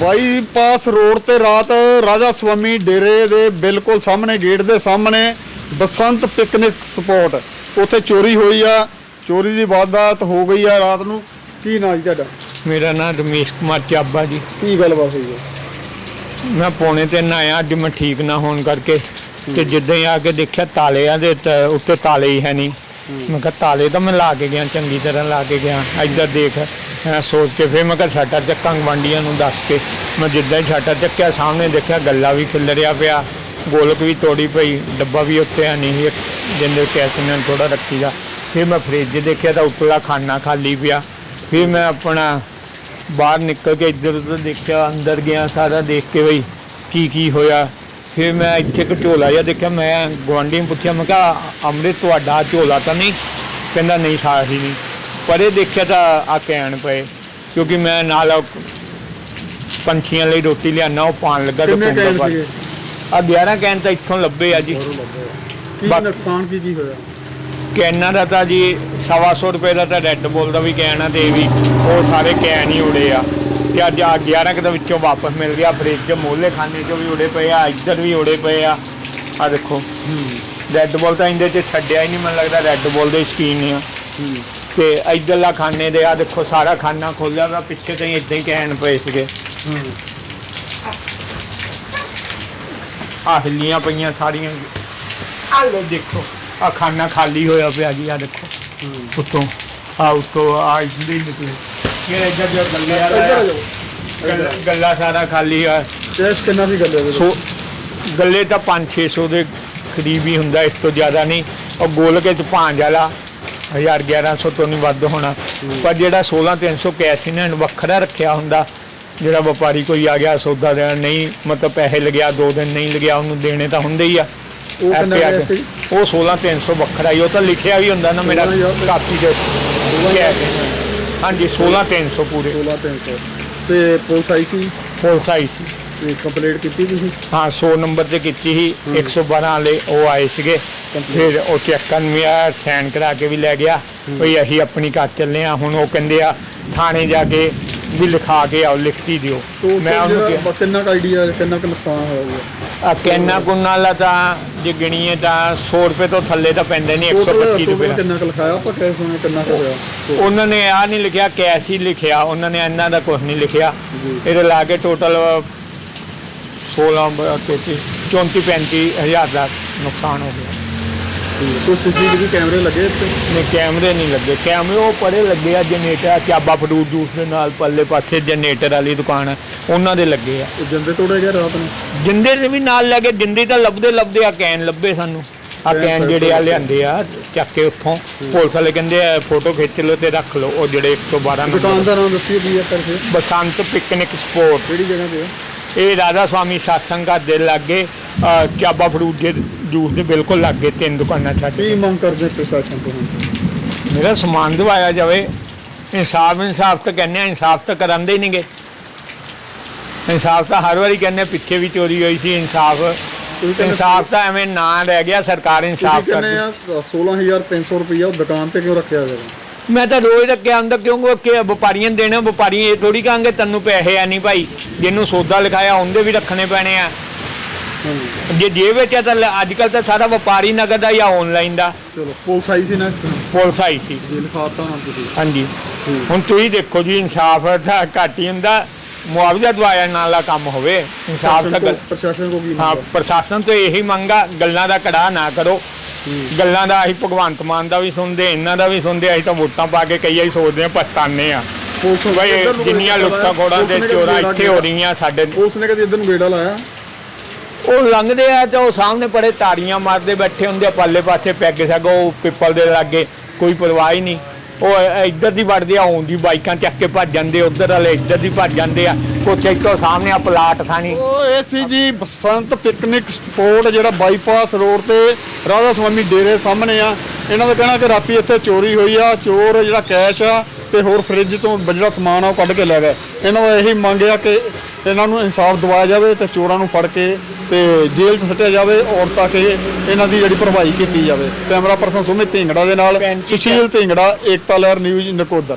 Bypass road ਤੇ ਰਾਤ ਰਾਜਾ ਸਵਾਮੀ ਡੇਰੇ ਦੇ ਬਿਲਕੁਲ ਸਾਹਮਣੇ ਗੇਟ ਦੇ ਸਾਹਮਣੇ ਬਸੰਤ ਪਿਕਨਿਕ ਸਪੌਟ। ਉੱਥੇ ਚੋਰੀ ਹੋਈ ਆ। ਚੋਰੀ ਦੀ ਵਾਰਦਾਤ ਹੋ ਗਈ ਆ ਰਾਤ ਨੂੰ। ਕੀ ਨਾਂ ਜੀ ਤੁਹਾਡਾ? ਮੇਰਾ ਨਾਮ ਰਮੇਸ਼ ਕੁਮਾਰ ਚਾਬਾ ਜੀ। ਕੀ ਗੱਲਬਾਤ ਹੋਈ ਹੈ ਮੈਂ ਪੌਣੇ ਤਿੰਨ ਆਇਆ ਅੱਜ ਮੈਂ ਠੀਕ ਨਾ ਹੋਣ ਕਰਕੇ। ਤੇ ਜਿੱਦਾਂ ਹੀ ਆ ਕੇ ਦੇਖਿਆ ਤਾਲਿਆਂ ਦੇ ਤ- ਉੱਤੇ ਤਾਲੇ ਹੀ ਹੈ ਨਹੀਂ। ਮੈਂ ਕਿਹਾ ਤਾਲੇ ਤਾਂ ਮੈਂ ਲਾ ਕੇ ਗਿਆ ਚੰਗੀ ਤਰ੍ਹਾਂ ਲਾ ਕੇ ਗਿਆ। ਇੱਧਰ ਦੇਖ। ਮੈਂ ਸੋਚ ਕੇ ਫਿਰ ਮੈਂ ਕਿਹਾ ਸ਼ਟਰ ਚੱਕਾਂ ਗਵਾਂਡੀਆਂ ਨੂੰ ਦੱਸ ਕੇ। ਮੈਂ ਜਿੱਦਾਂ ਹੀ ਸ਼ਟਰ ਚੱਕਿਆ ਸਾਹਮਣੇ ਦੇਖਿਆ ਗੱਲਾ ਵੀ ਖਿਲਰਿਆ ਪਿਆ। ਗੋਲਕ ਵੀ ਤੋੜੀ ਪਈ ਡੱਬਾ ਵੀ ਉੱਤੇ ਹੈ ਨਹੀਂ ਸੀ, ਜਿੰਦੇ ਕੈਸੇ ਨਾਲ ਥੋੜਾ ਰੱਖੀ ਦਾ ਫਿਰ ਮੈਂ ਫ੍ਰਿਜ ਦੇਖਿਆ ਤਾਂ ਉੱਤਲਾ ਖਾਨਾ ਖਾਲੀ ਪਿਆ। ਫਿਰ ਮੈਂ ਆਪਣਾ ਬਾਹਰ ਨਿਕਲ ਕੇ ਇੱਧਰ ਉੱਧਰ ਦੇਖਿਆ ਅੰਦਰ ਗਿਆ ਸਾਰਾ ਦੇਖ ਕੇ ਬਈ ਕੀ ਕੀ ਹੋਇਆ। ਫਿਰ ਮੈਂ ਇੱਥੇ ਇੱਕ ਝੋਲਾ ਜਿਹਾ ਦੇਖਿਆ ਮੈਂ ਗੁਆਂਢੀ ਨੂੰ ਪੁੱਛਿਆ ਮੈਂ ਕਿਹਾ ਅੰਮ੍ਰਿਤ ਤੁਹਾਡਾ ਝੋਲਾ ਤਾਂ ਨਹੀਂ? ਕਹਿੰਦਾ ਨਹੀਂ ਸਾਹੀ ਨਹੀਂ। ਪਰ ਇਹ ਦੇਖਿਆ ਤਾਂ ਆ ਕਹਿਣ ਪਏ ਕਿਉਂਕਿ ਮੈਂ ਨਾਲ ਪੰਛੀਆਂ ਲਈ ਰੋਟੀ ਲਿਆਣਾ ਉਹ ਪਾਣ ਲੱਗਾ ਤੇ ਕਿੰਨੇ ਸੀਗੇ? ਆ 11 ਕੈਨ ਤਾਂ ਇੱਥੋਂ ਲੱਭੇ ਆ ਜੀ। ਕੀ ਨੁਕਸਾਨ ਕੀ ਕੀ ਹੋਇਆ? ਕੈਨਾਂ ਦਾ ਤਾਂ ਜੀ ਸਵਾ ਸੌ ਰੁਪਏ ਦਾ ਤਾਂ ਰੈੱਡ ਬੋਲ ਦਾ ਵੀ ਕੈਨ ਆ ਤੇ ਇਹ ਵੀ ਉਹ ਸਾਰੇ ਕੈਨ ਹੀ ਉੜੇ ਆ। ਤੇ ਅੱਜ ਆ 11 ਕੁ ਦੇ ਵਿੱਚੋਂ ਵਾਪਸ ਮਿਲ ਗਿਆ ਫ੍ਰਿਜ ਮੋਲੇ ਖਾਨੇ ਚੋਂ ਵੀ ਉੜੇ ਪਏ ਆ ਇੱਧਰ ਵੀ ਉੜੇ ਪਏ ਆ। ਆ ਦੇਖੋ। ਰੈੱਡ ਬੋਲ ਤਾਂ ਇਹਦੇ ਚ ਛੱਡਿਆ ਹੀ ਨਹੀਂ ਮੈਨੂੰ ਲੱਗਦਾ ਰੈੱਡ ਬੋਲ ਦੇ ਸ਼ਕੀਨ ਆ। ਤੇ ਇੱਧਰਲਾ ਖਾਨੇ ਦੇ ਆ ਦੇਖੋ ਸਾਰਾ ਖਾਨਾ ਖੋਲਿਆ ਵਾ ਪਿੱਛੇ ਤਾਂ ਇਦਾਂ ਹੀ ਕੈਨ ਪਏ ਸੀਗੇ। ਆ ਹਿੱਲੀਆਂ ਪਈਆਂ ਸਾਰੀਆਂ। ਆ ਲੋ ਦੇਖੋ ਆ ਖਾਨਾ ਖਾਲੀ ਹੋਇਆ ਪਿਆ ਜੀ ਆ ਦੇਖੋ। ਉੱਤੋਂ ਆ ਉੱਤੋਂ ਆ ਇਸਦੇ ਨਿਕਲੇ। ਇਹ ਇੱਧਰ ਜੋ ਗੱਲੇ ਆ ਜਾਓ। ਗੱਲਾ- ਗੱਲਾ ਸਾਰਾ ਖਾਲੀ ਆ। ਕੈਸ਼ ਕਿੰਨਾ ਸੀ ਗੱਲੇ ਦੇ ਸੋ ਗੱਲੇ ਤਾਂ 5-600 ਦੇ ਕਰੀਬ ਹੀ ਹੁੰਦਾ ਇਸ ਤੋਂ ਜ਼ਿਆਦਾ ਨਹੀਂ। ਉਹ ਗੋਲ ਕੇ ਚ ਭਾਂਜ ਵਾਲਾ 1000 1100 ਤੋਂ ਨਹੀਂ ਵੱਧ ਹੋਣਾ। ਪਰ ਜਿਹੜਾ 16300 ਕੈਸ਼ ਇਹਨਾਂ ਨੇ ਵੱਖਰਾ ਰੱਖਿਆ ਹੁੰਦਾ ਜਿਹੜਾ ਵਪਾਰੀ ਕੋਈ ਆ ਗਿਆ ਸੌਦਾ ਦੇਣ ਨਹੀਂ ਮਤਲਬ ਪੈਸੇ ਲਗਿਆ ਦੋ ਦਿਨ ਨਹੀਂ ਲਗਿਆ ਉਹਨੂੰ ਦੇਣੇ ਤਾਂ ਹੁੰਦੇ ਹੀ ਆ। ਉਹ ਕਿੰਨਾ ਕੇ। ਸੀ? ਉਹ 16300 ਵੱਖਰਾ ਹੀ ਉਹ ਤਾਂ ਲਿਖਿਆ ਵੀ ਹੁੰਦਾ ਨਾ ਮੇਰਾ 16,000 ਕਾਪੀ ਦੇ ਕੈਸ਼। ਹਾਂਜੀ 16300 ਪੂਰੇ। 16 300 ਤੇ ਪੁਲਿਸ ਆਈ ਸੀ? ਪੁਲਿਸ ਆਈ ਸੀ। ਤੇ ਕੰਪਲੀਟ ਕੀਤੀ ਤੁਸੀਂ? ਹਾਂ 100 ਨੰਬਰ ਤੇ ਕੀਤੀ ਸੀ। 112 ਵਾਲੇ ਉਹ ਆਏ ਸੀਗੇ। ਫਿਰ ਉਹ ਚੈੱਕ ਕਰਨ ਵੀ ਆ ਸਾਈਨ ਕਰਾ ਕੇ ਵੀ ਲੈ ਗਿਆ। ਵੀ ਅਸੀਂ ਆਪਣੀ ਘਰ ਚੱਲੇ ਆ। ਹੁਣ ਉਹ ਕਹਿੰਦੇ ਆ ਥਾਣੇ ਜਾ ਕੇ ਵੀ ਲਿਖਾ ਕੇ ਆਓ ਲਿਖਤੀ ਦਿਓ। ਮੈਂ ਉਹਨੂੰ ਕਿਹਾ ਕਿੰਨਾ ਕੁ ਆਈਡੀਆ ਕਿੰਨਾ ਕੁ ਨੁਕਸਾਨ ਹੋਇਆ ਆ ਕੈਨਾ ਕੁੰਨਾ ਵਾਲਾ ਤਾਂ ਜੇ ਗਿਣੀਏ ਤਾਂ 100 ਰੁਪਏ ਤੋਂ ਥੱਲੇ ਤਾਂ ਪੈਂਦੇ ਨਹੀਂ ਟੋਟਲ 125 ਰੁਪਏ ਕਿੰਨਾ ਕੁ ਲਿਖਾਇਆ? ਆਪਾਂ ਕੈਸ਼ ਹੋਣਾ ਕਿੰਨਾ ਕੁ ਹੋਇਆ? ਉਹਨਾਂ ਨੇ ਆ ਨਹੀਂ ਲਿਖਿਆ ਕੈਸ਼ ਹੀ ਲਿਖਿਆ। ਉਹਨਾਂ ਨੇ ਇਹਨਾਂ ਦਾ ਕੁਝ ਨਹੀਂ ਲਿਖਿਆ। ਇਹਦੇ ਲਾ ਕੇ ਟੋਟਲ 16 33 34 35 ਹਜ਼ਾਰ ਦਾ ਨੁਕਸਾਨ ਹੋ ਗਿਆ। ਕੋਈ ਸੀਸੀਟੀਵੀ ਕੈਮਰੇ ਲੱਗੇ ਇੱਥੇ? ਨੇ ਕੈਮਰੇ ਨਹੀਂ ਲੱਗੇ। ਕੈਮਰੇ ਉਹ ਪਰੇ ਲੱਗੇ ਆ ਜਨਰੇਟਰ ਚਾਬਾ ਫਰੂਟ ਜੂਸ ਦੇ ਨਾਲ ਪੱਲੇ ਪਾਸੇ ਜਨਰੇਟਰ ਵਾਲੀ ਦੁਕਾਨ ਉਹਨਾਂ ਦੇ ਲੱਗੇ ਆ। ਇਹ ਜਿੰਦੇ ਤੋੜੇ ਗਏ ਰਾਤ ਨੂੰ? ਜਿੰਦੇ ਦੇ ਵੀ ਨਾਲ ਲੱਗੇ ਜਿੰਦੇ ਤਾਂ ਲੱਭਦੇ ਲੱਭਦੇ ਆ ਕੈਨ ਲੱਭੇ ਸਾਨੂੰ। ਆ ਕੈਨ ਜਿਹੜੇ ਆ ਲਿਆਂਦੇ ਆ ਚੱਕ ਕੇ ਉੱਥੋਂ। ਪੁਲਿਸ ਵਾਲੇ ਕਹਿੰਦੇ ਆ ਫੋਟੋ ਖਿੱਚ ਲਓ ਤੇ ਰੱਖ ਲਓ। ਉਹ ਜਿਹੜੇ 112 ਦੁਕਾਨ ਨੰਬਰ ਦਾ ਨਾਮ ਦੱਸਿਓ ਕੀ ਹੈ ਕਰਕੇ। ਬਸੰਤ ਪਿਕਨਿਕ ਸਪੋਰਟ ਕਿਹੜੀ ਜਗ੍ਹਾ ਤੇ ਹੈ ਇਹ ਰਾਧਾ ਸਵਾਮੀ ਸਾਸੰਗ ਘਰ ਦੇ ਲਾਗੇ ਅ, ਚਾਬਾ ਫਰੂਟ ਦੇ ਜੂਸ ਦੇ ਬਿਲਕੁਲ ਲਾਗੇ ਤਿੰਨ ਦੁਕਾਨਾਂ ਛੱਡ ਕੀ। ਕੇ। ਮੰਗ ਕਰਦੇ ਪ੍ਰਸ਼ਾਸਨ ਤੋਂ? ਹੁਣ ਮੇਰਾ ਸਮਾਨ ਦਵਾਇਆ ਜਾਵੇ। ਇਨਸਾਫ ਇਨਸਾਫ ਤਾਂ ਕਹਿੰਦੇ ਆ ਇਨਸਾਫ ਤਾਂ ਕਰਾਂਦੇ ਹੀ ਨਹੀਂਗੇ। ਇਨਸਾਫ ਤਾਂ ਹਰ ਵਾਰੀ ਕਹਿੰਦੇ ਆ, ਪਿੱਛੇ ਵੀ ਚੋਰੀ ਹੋਈ ਸੀ ਇਨਸਾਫ ਤੁਸੀਂ ਕਹਿੰਦੇ- ਇਨਸਾਫ ਤਾਂ ਐਵੇਂ ਨਾ ਰਹਿ ਗਿਆ ਸਰਕਾਰ ਤੁਸੀਂ ਇਨਸਾਫ ਕਹਿੰਦੇ ਕਰਦੀ। ਆ 16300 ਰੁਪਇਆ ਉਹ ਦੁਕਾਨ ਤੇ ਕਿਉਂ ਰੱਖਿਆ ਗਿਆ ਮੈਂ ਤਾਂ ਰੋਜ਼ ਰੱਖਿਆ ਹੁੰਦਾ ਕਿਉਂਕਿ ਕਿ ਵਪਾਰੀਆਂ ਨੂੰ ਦੇਣੇ ਵਪਾਰੀ ਇਹ ਥੋੜੀ ਕਹਾਂਗੇ ਤੈਨੂੰ ਪੈਸੇ ਆ ਨਹੀਂ ਭਾਈ। ਜਿਹਨੂੰ ਸੌਦਾ ਲਿਖਾਇਆ ਉਹਦੇ ਵੀ ਰੱਖਣੇ ਪੈਣੇ ਆ। ਜੇ ਜੇ ਵਿੱਚ ਆ ਤਾਂ ਅੱਜ ਕੱਲ ਤਾਂ ਸਾਰਾ ਵਪਾਰੀ ਨਗਦ ਦਾ ਜਾਂ ਆਨਲਾਈਨ ਦਾ। ਚਲੋ ਪੁਲਿਸ ਆਈ ਸੀ ਨਾ ਪੁਲਿਸ ਆਈ ਸੀ। ਜੀ ਲਿਖਾਤਾ ਨਾ ਤੁਸੀਂ। ਹਾਂਜੀ। ਠੀਕ। ਹੁਣ ਤੁਸੀਂ ਦੇਖੋ ਜੀ ਇਨਸਾਫ ਤਾਂ ਘੱਟ ਹੀ ਹੁੰਦਾ। ਮੁਆਵਜ਼ਾ ਦਵਾਇਆ ਨਾਲ ਦਾ ਕੰਮ ਹੋਵੇ ਇਨਸਾਫ ਤਾਂ ਗੱਲ- ਪ੍ਰਸ਼ਾਸਨ ਕੋ ਕੀ ਹਾਂ ਪ੍ਰਸ਼ਾਸਨ ਤੋਂ ਇਹੀ ਮੰਗਾ ਗੱਲਾਂ ਦਾ ਕੜਾ ਨਾ ਕਰੋ। ਗੱਲਾਂ ਦਾ ਅਸੀਂ ਭਗਵੰਤ ਮਾਨ ਦਾ ਵੀ ਸੁਣਦੇ ਇਹਨਾਂ ਦਾ ਵੀ ਸੁਣਦੇ ਅਸੀਂ ਤਾਂ ਵੋਟਾਂ ਪਾ ਕੇ ਕਈ ਵਾਰੀ ਸੋਚਦੇ ਆ ਪਛਤਾਨੇ ਆ ਪੁਲਿਸ ਬਈ ਜਿੰਨੀਆਂ ਲੁੱਟਾਂ ਖੋੜਾਂ ਦੇ ਚੋਰਾਂ ਇੱਥੇ ਹੋ ਰਹੀਆਂ ਸਾਡੇ ਪੁਲਿਸ ਨੇ ਕਦੇ ਇੱਧਰ ਨੂੰ ਗੇੜਾ ਲਾਇਆ। ਉਹ ਲੰਘਦੇ ਆ ਤੇ ਉਹ ਸਾਹਮਣੇ ਬੜੇ ਤਾੜੀਆਂ ਮਾਰਦੇ ਬੈਠੇ ਹੁੰਦੇ ਆ ਪਾਲੇ ਪਾਸੇ ਪੈਗ ਸਗੋ, ਉਹ ਪਿੱਪਲ ਦੇ ਲਾਗੇ, ਕੋਈ ਪਰਵਾਹ ਹੀ ਨਹੀਂ। ਉਹ ਇੱਧਰ ਦੀ ਵੜਦੇ ਆ ਆਉਂਦੀ ਬਾਈਕਾਂ ਚੱਕ ਕੇ ਭੱਜ ਜਾਂਦੇ ਉਧਰ ਵਾਲੇ ਇੱਧਰ ਦੀ ਭੱਜ ਜਾਂਦੇ ਆ। ਕੋਚੇ ਤੋਂ ਸਾਹਮਣੇ ਆ ਪਲਾਟ ਥਾਣੀ। ਉਹ ਇਹ ਸੀ ਜੀ ਬਸੰਤ ਪਿਕਨਿਕ ਸਪੋਟ ਜਿਹੜਾ ਬਾਈਪਾਸ ਰੋਡ ਤੇ ਰਾਧਾ ਸਵਾਮੀ ਡੇਰੇ ਸਾਹਮਣੇ ਆ। ਇਹਨਾਂ ਦਾ ਕਹਿਣਾ ਕਿ ਰਾਤੀ ਇੱਥੇ ਚੋਰੀ ਹੋਈ ਆ, ਚੋਰ ਜਿਹੜਾ ਕੈਸ਼ ਆ ਤੇ ਹੋਰ ਫ੍ਰਿਜ ਤੋਂ ਜਿਹੜਾ ਸਮਾਨ ਆ ਉਹ ਕੱਢ ਕੇ ਲੈ ਗਏ। ਇਹਨਾਂ ਦਾ ਇਹੀ ਮੰਗ ਆ ਕਿ ਇਹਨਾਂ ਨੂੰ ਇਨਸਾਫ ਦਿਵਾਇਆ ਜਾਵੇ ਤੇ ਚੋਰਾਂ ਨੂੰ ਫੜ ਕੇ ਤੇ ਜੇਲ੍ਹ 'ਚ ਸੱਟਿਆ ਜਾਵੇ ਔਰ ਤਾਂ ਕਿ ਇਹਨਾਂ ਦੀ ਜਿਹੜੀ ਭਰਵਾਈ ਕੀਤੀ ਜਾਵੇ। ਕੈਮਰਾ ਪਰਸਨ ਸੁਮਿਤ ਢਿੰਗੜਾ ਦੇ ਨਾਲ ਸੁਸ਼ੀਲ ਢਿੰਗੜਾ ਏਕਤਾ ਲਹਿਰ ਨਿਊਜ਼ ਨਕੋਦਰ।